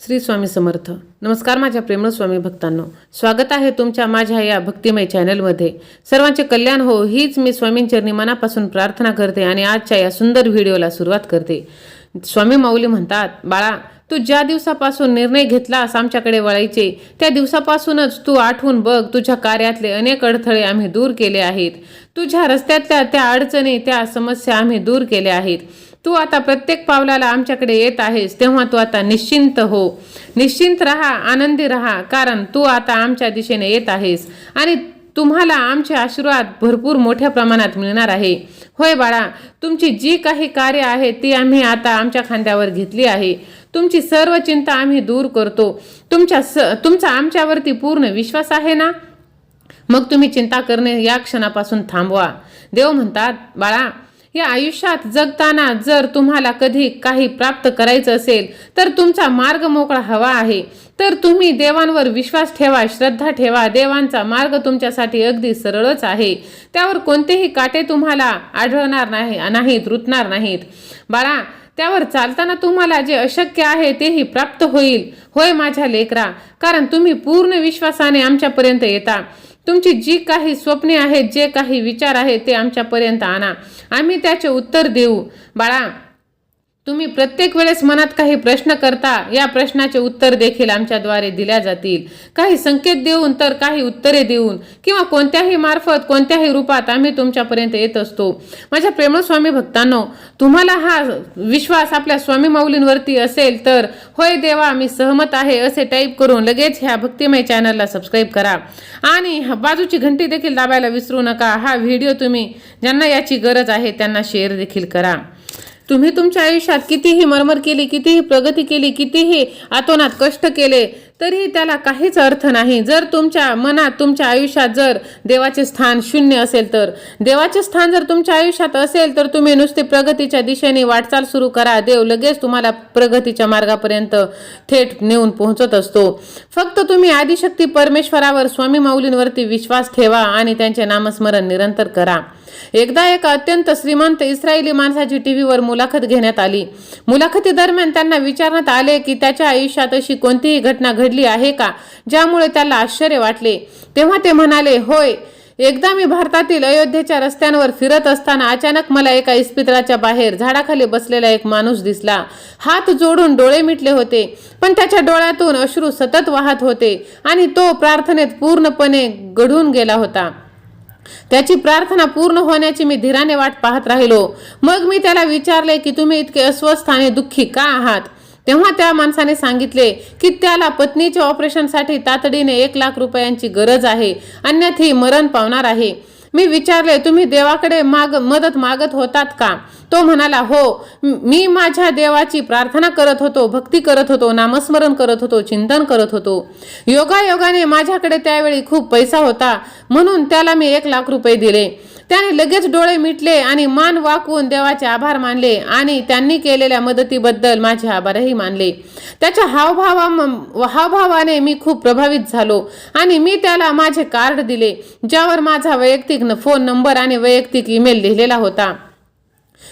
श्री स्वामी समर्थ. नमस्कार माझ्या प्रेमळ स्वामी भक्तांनो. स्वागत आहे तुमच्या माझ्या या भक्तिमय चॅनलमध्ये. सर्वांचे कल्याण हो हीच मी स्वामींचरणी मनापासून प्रार्थना करते आणि आजच्या या सुंदर व्हिडिओला सुरुवात करते. स्वामी माऊली म्हणतात बाळा तू ज्या दिवसापासून निर्णय घेतलास आमच्याकडे वळायचे त्या दिवसापासूनच तू आठवून बघ तुझ्या कार्यातले अनेक अडथळे आम्ही दूर केले आहेत. तुझ्या रस्त्यातल्या त्या अडचणी त्या समस्या आम्ही दूर केल्या आहेत. तू आता प्रत्येक पावलाला आमच्याकडे येत आहेस तेव्हा तू आता निश्चिंत हो. निश्चिंत राहा आनंदी राहा कारण तू आता आमच्या दिशेने येत आहेस आणि तुम्हाला आमचे आशीर्वाद भरपूर मोठ्या प्रमाणात मिळणार आहे. होय बाळा तुमची जी काही कार्य आहे ती आम्ही आता आमच्या खांद्यावर घेतली आहे. तुमची सर्व चिंता आम्ही दूर करतो. तुमच्या स तुमचा आमच्यावरती पूर्ण विश्वास आहे ना? मग तुम्ही चिंता करणे या क्षणापासून थांबवा. देव म्हणतात बाळा या आयुष्यात जगताना जर तुम्हाला कधी काही प्राप्त करायचं असेल तर तुमचा मार्ग मोकळा हवा आहे. तर तुम्ही देवांवर विश्वास ठेवा श्रद्धा ठेवा. देवांचा मार्ग तुमच्यासाठी अगदी सरळच आहे. त्यावर कोणतेही काटे तुम्हाला आढळणार नाही नाहीत रुतणार नाहीत. बाळा त्यावर चालताना तुम्हाला जे अशक्य आहे तेही प्राप्त होईल. होय माझ्या लेकरा कारण तुम्ही पूर्ण विश्वासाने आमच्यापर्यंत येता. तुमची जी काही स्वप्ने आहेत जे काही विचार आहेत ते आमच्यापर्यंत आणा. आम्ही त्याचे उत्तर देऊ. बाळा तुम्ही प्रत्येक वेळेस मनात काही प्रश्न करता या प्रश्नाचे उत्तर देखील आमच्याद्वारे दिल्या जातील. काही संकेत देऊन तर काही उत्तरे देऊन किंवा कोणत्याही मार्फत कोणत्याही रूपात आम्ही तुमच्यापर्यंत येत असतो. माझ्या प्रेमस्वामी भक्तांनो तुम्हाला हा विश्वास आपल्या स्वामी माऊलींवरती असेल तर होय देवा मी सहमत आहे असे टाईप करून लगेच ह्या भक्तिमय चॅनलला सबस्क्राईब करा. आणि बाजूची घंटी देखील दाबायला विसरू नका. हा व्हिडिओ तुम्ही ज्यांना याची गरज आहे त्यांना शेअर देखील करा. तुम्ही तुमच्या आयुष्यात कितीही मरमर केली कितीही प्रगती केली कितीही आतोनात कष्ट केले तरीही त्याला काहीच अर्थ नाही. जर तुमच्या मनात तुमच्या आयुष्यात जर देवाचे स्थान शून्य असेल तर देवाचे स्थान जर तुमच्या आयुष्यात असेल तर तुम्ही नुसते प्रगतीच्या दिशेने वाटचाल सुरू करा. देव लगेच तुम्हाला प्रगतीच्या मार्गापर्यंत थेट नेऊन पोहोचत असतो. फक्त तुम्ही आदिशक्ती परमेश्वरावर स्वामी माऊलींवरती विश्वास ठेवा आणि त्यांचे नामस्मरण निरंतर करा. एकदा एका अत्यंत श्रीमंत इस्रायली माणसाची टीव्हीवर मुलाखत घेण्यात आली. मुलाखती दरम्यान त्यांना विचारण्यात आले की त्याच्या आयुष्यात अशी कोणतीही घटना घडली आहे का? ज्यामुळे त्याला आश्चर्य वाटले. तेव्हा ते म्हणाले होय एकदा मी भारतातील अयोध्येच्या रस्त्यांवर फिरत असताना अचानक मला एका इस्पितळाच्या बाहेर झाडाखाली बसलेला एक माणूस दिसला. हात जोडून डोळे मिटले होते पण त्याच्या डोळ्यातून अश्रू सतत वाहत होते आणि तो प्रार्थनेत पूर्णपणे गढून गेला होता. त्याची प्रार्थना पूर्ण होण्याची मी धीराने वाट पाहत राहिलो. मग मी त्याला विचारले की तुम्ही इतके अस्वस्थ आणि दुःखी का आहात? तेव्हा त्या माणसाने सांगितले की त्याला पत्नीच्या ऑपरेशनसाठी तातडीने एक लाख रुपयांची गरज आहे. अन्यथी मरण पावणार आहे. मी विचारले तुम्ही देवाकडे माग मदत मागत होतात का? तो म्हणाला हो. मी माझ्या देवाची प्रार्थना करत होतो भक्ती करत होतो नामस्मरण करत होतो चिंतन करत होतो. योगायोगाने माझ्याकडे त्यावेळी खूप पैसा होता. म्हणून त्याला मी एक लाख रुपये दिले. त्याने लगेच डोळे मिटले आणि मान वाकवून देवाचे आभार मानले आणि त्यांनी केलेल्या मदतीबद्दल माझे आभारही मानले. त्याच्या हावभावा हावभावाने मी खूप प्रभावित झालो आणि मी त्याला माझे कार्ड दिले ज्यावर माझा वैयक्तिक फोन नंबर आणि वैयक्तिक ईमेल लिहिलेला होता.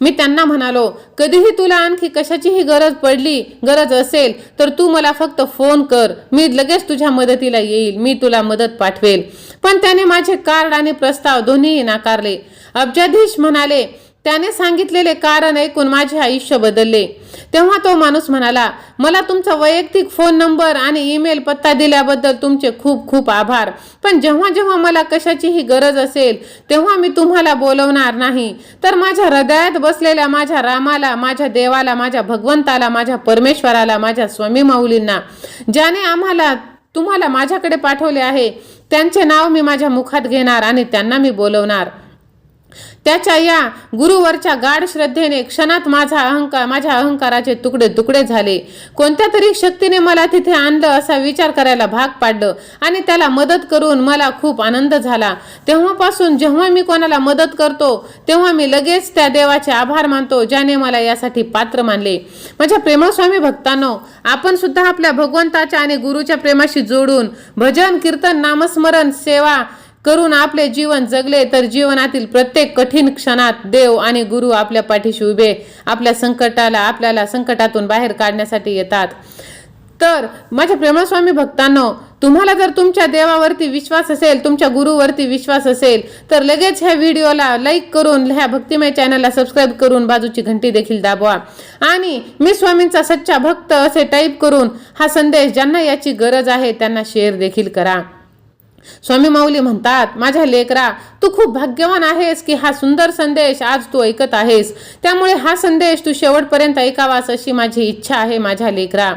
मी त्यांना म्हणालो कधीही तुला आणखी कशाचीही गरज पडली गरज असेल तर तू मला फक्त फोन कर. मी लगेच तुझ्या मदतीला येईल. मी तुला मदत पाठवेल. पण त्याने माझे कार्ड आणि प्रस्ताव दोन्हीही नाकारले. अब्जाधीश म्हणाले त्याने सांगितलेले कारण ऐकून माझे आयुष्य बदलले. तेव्हा तो माणूस म्हणाला मला तुमचा वैयक्तिक फोन नंबर आणि ईमेल पत्ता दिल्याबद्दल तुमचे खूप खूप आभार. पण जेव्हा जेव्हा मला कशाचीही गरज असेल तेव्हा मी तुम्हाला बोलवणार नाही. तर माझ्या हृदयात बसलेल्या माझ्या रामाला माझ्या देवाला माझ्या भगवंताला माझ्या परमेश्वराला माझ्या स्वामी माऊलींना ज्याने आम्हाला तुम्हाला माझ्याकडे पाठवले आहे त्यांचे नाव मी माझ्या मुखात घेणार आणि त्यांना मी बोलवणार. त्याच्या या गुरुवरच्या गाढ श्रद्धेने क्षणात माझा अहंकार माझ्या अहंकाराचे तुकडे तुकडे झाले. कोणत्या तरी शक्तीने मला तिथे आणलं असा विचार करायला भाग पाडलं आणि त्याला मदत करून मला खूप आनंद झाला. तेव्हापासून जेव्हा मी कोणाला मदत करतो तेव्हा मी लगेच त्या देवाचे आभार मानतो ज्याने मला यासाठी पात्र मानले. माझ्या प्रेमस्वामी भक्तांनो आपण सुद्धा आपल्या भगवंताच्या आणि गुरुच्या प्रेमाशी जोडून भजन कीर्तन नामस्मरण सेवा करून आपले जीवन जगले तर जीवनातील प्रत्येक कठीण क्षणात देव आणि गुरु आपल्या पाठीशी उभे आपल्या संकटाला आपल्याला संकटातून बाहेर काढण्यासाठी येतात. तर माझ्या प्रेमस्वामी भक्तांनो तुम्हाला जर तुमच्या देवावरती विश्वास असेल तुमच्या गुरुवरती विश्वास असेल तर लगेच ह्या व्हिडिओला लाईक करून ह्या भक्तिमय चॅनलला सबस्क्राईब करून बाजूची घंटी देखील दाबवा. आणि मी स्वामींचा सच्चा भक्त असे टाईप करून हा संदेश ज्यांना याची गरज आहे त्यांना शेअर देखील करा. स्वामी माऊली म्हणतात माझ्या लेकरा तू खूप भाग्यवान आहेस की हा सुंदर संदेश आज तू ऐकत आहेस. त्यामुळे हा संदेश तू शेवटपर्यंत ऐकावास अशी माझी इच्छा आहे माझ्या लेकरा.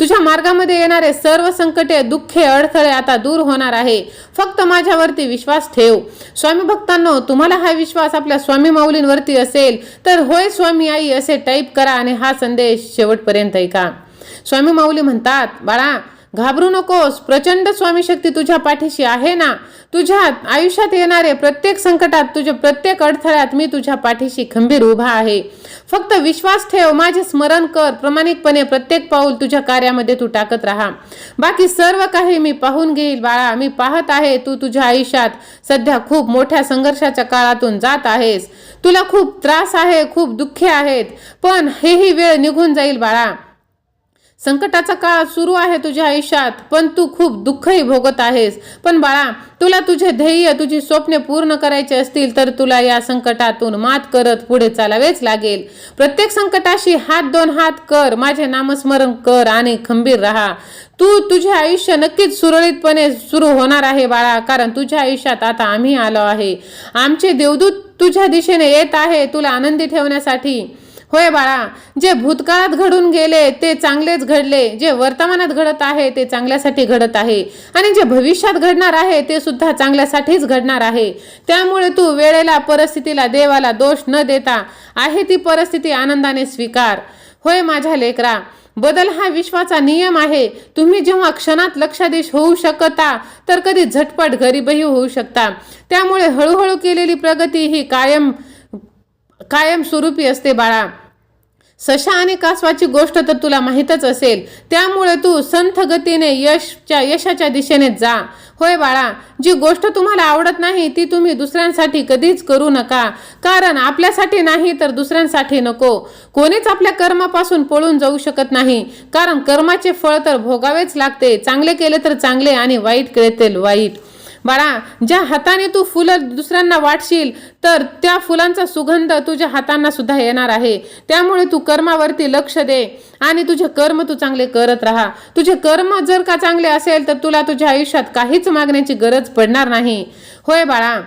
तुझ्या मार्गामध्ये येणारे सर्व संकटे दुःखे अडथळे आता दूर होणार आहे. फक्त माझ्यावरती विश्वास ठेव. स्वामी भक्तांनो तुम्हाला हा विश्वास आपल्या स्वामी माऊलींवरती असेल तर होय स्वामी आई असे टाईप करा आणि हा संदेश शेवटपर्यंत ऐका. स्वामी माऊली म्हणतात बाळा घाबरू नकोस. प्रचंड स्वामी शक्ती तुझ्या पाठीशी आहे ना? तुझ्या आयुष्यात येणारे प्रत्येक संकटात तुझ्या प्रत्येक अडथळ्यात मी तुझ्या पाठीशी खंबीर उभा आहे. फक्त विश्वास ठेव माझे स्मरण कर. प्रामाणिकपणे प्रत्येक पाऊल तुझ्या कार्यामध्ये तू टाकत राहा. बाकी सर्व काही मी पाहून घेईल. बाळा मी पाहत आहे तू तुझ्या आयुष्यात सध्या खूप मोठ्या संघर्षाच्या काळातून जात आहेस. तुला खूप त्रास आहे खूप दुःखे आहेत. पण हेही वेळ निघून जाईल बाळा. संकटाचा काळ सुरू आहे तुझ्या आयुष्यात पण तू खूप दुःखही भोगत आहेस. पण बाळा तुला तुझे ध्येय तुझी स्वप्ने पूर्ण करायचे असतील तर तुला या संकटातून मात करत पुढे चालावेच लागेल. प्रत्येक संकटाशी हात दोन हात कर माझे नामस्मरण कर आणि खंबीर राहा. तू तुझे आयुष्य नक्कीच सुरळीतपणे सुरू होणार आहे बाळा कारण तुझ्या आयुष्यात आता आम्ही आलो आहे. आमचे देवदूत तुझ्या दिशेने येत आहे तुला आनंदी ठेवण्यासाठी. होय बाळा जे भूतकाळात घडून गेले ते चांगलेच घडले. जे वर्तमानात घडत आहे ते चांगल्यासाठी घडत आहे. आणि जे भविष्यात घडणार आहे ते सुद्धा चांगल्यासाठीच घडणार आहे. त्यामुळे तू वेळेला परिस्थितीला देवाला दोष न देता आहे ती परिस्थिती आनंदाने स्वीकार. होय माझ्या लेकरा बदल हा विश्वाचा नियम आहे. तुम्ही जेव्हा क्षणात लक्षाधीश होऊ शकता तर कधी झटपट गरीबही होऊ शकता. त्यामुळे हळूहळू केलेली प्रगती ही कायम कायम स्वरूपी असते बाळा. सशा आणि कासवाची गोष्ट तर तुला माहीतच असेल. त्यामुळे तू संथ गतीने यशच्या यशाच्या दिशेने जा. होय बाळा जी गोष्ट तुम्हाला आवडत नाही ती तुम्ही दुसऱ्यांसाठी कधीच करू नका. कारण आपल्यासाठी नाही तर दुसऱ्यांसाठी नको. कोणीच आपल्या कर्मापासून पळून जाऊ शकत नाही. कारण कर्माचे फळ तर भोगावेच लागते. चांगले केले तर चांगले आणि वाईट केले तर वाईट. बाळा ज्या हाताने तू फुलं दुसऱ्यांना वाटशील तर त्या फुलांचा सुगंध तुझ्या हातांना सुद्धा येणार आहे. त्यामुळे तू कर्मावरती लक्ष दे आणि तुझे कर्म तू चांगले करत राहा. तुझे कर्म जर का चांगले असेल तर तुला तुझ्या आयुष्यात काहीच मागण्याची गरज पडणार नाही. होय बाळा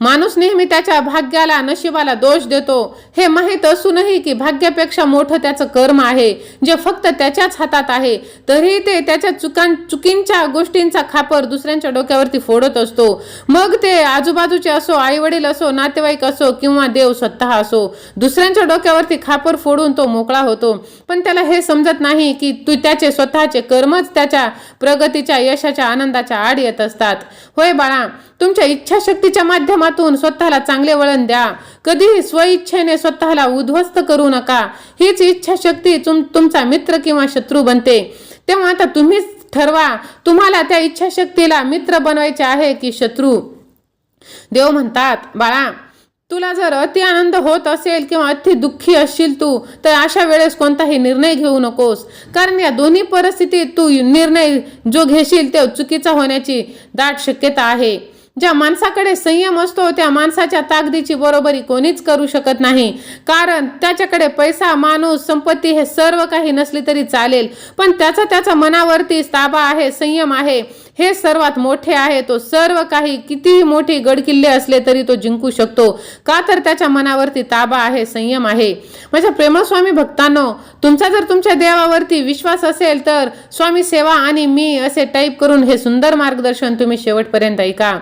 माणूस नेहमी त्याच्या भाग्याला नशिबाला दोष देतो. हे माहीत असूनही की भाग्यापेक्षा मोठं त्याचं कर्म आहे जे फक्त त्याच्याच हातात आहे. तरीही ते त्याच्या चुकां चुकींच्या गोष्टींचा खापर दुसऱ्यांच्या डोक्यावरती फोडत असतो. मग ते आजूबाजूचे असो आई वडील असो नातेवाईक असो किंवा देव स्वतः असो दुसऱ्यांच्या डोक्यावरती खापर फोडून तो मोकळा होतो. पण त्याला हे समजत नाही की तू त्याचे स्वतःचे कर्मच त्याच्या प्रगतीच्या यशाच्या आनंदाच्या आड येत असतात. होय बाळा तुमच्या इच्छाशक्तीच्या माध्यमातून स्वतःला चांगले वळण द्या. कधीही स्वइच्छेने स्वतःला उद्ध्वस्त करू नका. हीच इच्छाशक्ती तुम तुमचा मित्र किंवा शत्रू बनते. तेव्हा आता तुम्हीच ठरवा. तुम्हाला त्या इच्छाशक्तीला मित्र बनवायचे आहे की शत्रू? देव म्हणतात बाळा तुला जर अति आनंद होत असेल किंवा अति दुःखी असशील तू तर अशा वेळेस कोणताही निर्णय घेऊ नकोस. कारण या दोन्ही परिस्थितीत तू निर्णय जो घेशील तो चुकीचा होण्याची दाट शक्यता आहे. ज्या माणसाकडे संयम असतो त्या माणसाच्या ताकदीची बरोबरी कोणीच करू शकत नाही. कारण त्याच्याकडे पैसा माणूस संपत्ती हे सर्व काही नसली तरी चालेल. पण त्याचा त्याचा मनावरती ताबा आहे संयम आहे. हे सर्वात मोठे आहे. तो सर्व काही कितीही मोठी गडकिल्ले असले तरी तो जिंकू शकतो. का तर त्याच्या मनावरती ताबा आहे संयम आहे. माझ्या प्रेमस्वामी भक्तांनो तुमचा जर तुमच्या देवावरती विश्वास असेल तर स्वामी सेवा आणि मी असे टाईप करून हे सुंदर मार्गदर्शन तुम्ही शेवटपर्यंत ऐका.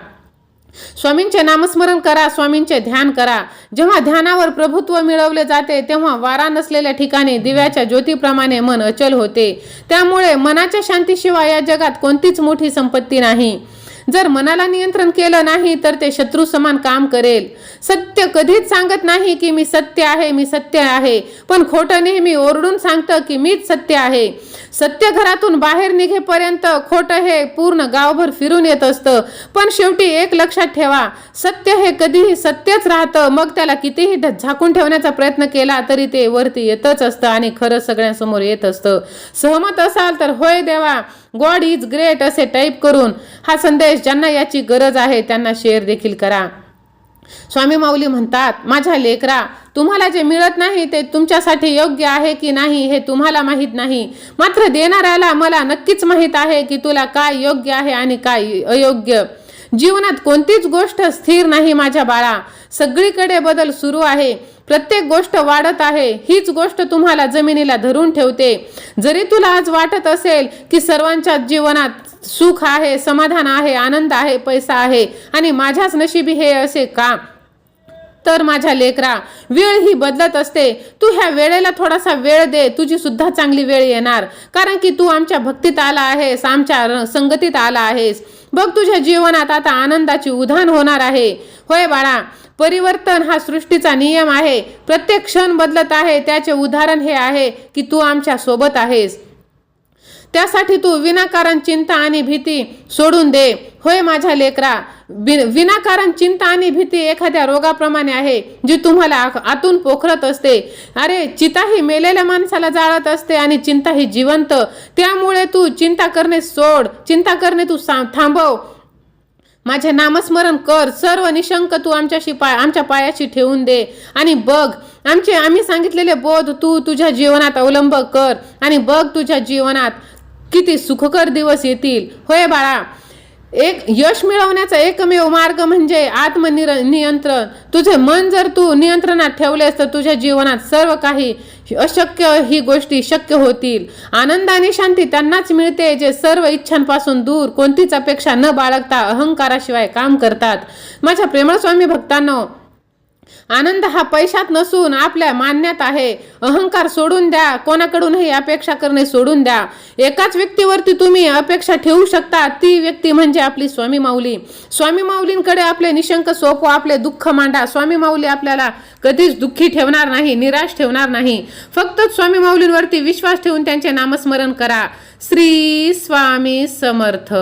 स्वामींचे नामस्मरण करा स्वामींचे ध्यान करा. जेव्हा ध्यानावर प्रभुत्व मिळवले जाते तेव्हा वारा नसलेल्या ठिकाणी दिव्याच्या ज्योतीप्रमाणे मन अचल होते. त्यामुळे मनाच्या शांतीशिवाय या जगात कोणतीच मोठी संपत्ती नाही. जर मनाला नियंत्रण केलं नाही तर ते शत्रू समान काम करेल. सत्य कधीच सांगत नाही की मी सत्य आहे मी सत्य आहे. पण खोटं नेहमी ओरडून सांगतं की मीच सत्य आहे. सत्य घरातून बाहेर निघेपर्यंत खोटं हे पूर्ण गावभर फिरून येत असतं. पण शेवटी एक लक्षात ठेवा सत्य हे कधीही सत्यच राहतं. मग त्याला कितीही झाकून ठेवण्याचा प्रयत्न केला तरी ते वरती येतच असतं आणि खरं सगळ्यांसमोर येत असतं. सहमत असाल तर होय देवा गॉड इज ग्रेट असे टाईप करून हा संदेश ज्यांना याची गरज आहे त्यांना शेअर देखील करा. स्वामी माऊली म्हणतात माझ्या लेकरा तुम्हाला जे मिळत नाही ते तुमच्यासाठी योग्य आहे की नाही हे तुम्हाला माहीत नाही. मात्र देणाऱ्याला मला नक्कीच माहीत आहे की तुला काय योग्य आहे आणि काय अयोग्य. जीवनात कोणतीच गोष्ट स्थिर नाही माझ्या बाळा. सगळीकडे बदल सुरू आहे. प्रत्येक गोष्ट वाढत आहे. हीच गोष्ट तुम्हाला जमिनीला धरून ठेवते. जरी तुला आज वाटत असेल की सर्वांच्या जीवनात सुख आहे समाधान आहे आनंद आहे पैसा आहे आणि माझ्याच नशिबी हे असे का? तर माझ्या लेकरा वेळ ही बदलत असते. तू ह्या वेळेला थोडासा वेळ दे. तुझी सुद्धा चांगली वेळ येणार. कारण की तू आमच्या भक्तीत आला आहेस आमच्या र- संगतीत आला आहेस. बघ तुझ्या जीवनात आता आनंदाची उधाण होणार आहे. होय बाळा परिवर्तन हा सृष्टीचा नियम आहे. प्रत्येक क्षण बदलत आहे. त्याचे उदाहरण हे आहे की तू आमच्यासोबत आहेस. त्यासाठी तू विनाकारण चिंता आणि भीती सोडून दे. होय माझ्या लेकरा विनाकारण चिंता आणि भीती एखाद्या रोगाप्रमाणे आहे जी तुम्हाला आतून पोखरत असते. अरे चिता ही मेलेल्या माणसाला जाळत असते आणि चिंता ही जिवंत. त्यामुळे तू चिंता करणे सोड. चिंता करणे तू थांबव. माझे नामस्मरण कर. सर्व निशंक तू आमच्याशी पाय आमच्या पायाशी ठेवून दे. आणि बघ आमचे आम्ही सांगितलेले बोध तू तुझ्या जीवनात अवलंब कर. आणि बघ तुझ्या जीवनात किती सुखकर दिवस येतील? होय बाळा. एक यश मिळवण्याचा एकमेव मार्ग म्हणजे आत्मनिर नियंत्रण तुझे मन जर तू नियंत्रणात ठेवलेस तर तुझ्या जीवनात सर्व काही अशक्य ही गोष्टी शक्य होतील. आनंद आणि शांती त्यांनाच मिळते जे सर्व इच्छांपासून दूर कोणतीच अपेक्षा न बाळगता अहंकाराशिवाय काम करतात. माझ्या प्रेमस्वामी भक्तांनो आनंद हा पैशात नसून आपल्या मान्यात आहे. अहंकार सोडून द्या कोणाकडूनही अपेक्षा करणे सोडून द्या. एकाच व्यक्तीवरती तुम्ही अपेक्षा ठेवू शकता ती व्यक्ती म्हणजे आपली स्वामी माऊली. स्वामी माऊलींकडे आपले निशंक सोपो आपले दुःख मांडा. स्वामी माऊली आपल्याला कधीच दुःखी ठेवणार नाही निराश ठेवणार नाही. फक्त स्वामी माऊलींवरती विश्वास ठेवून त्यांचे नामस्मरण करा. श्री स्वामी समर्थ.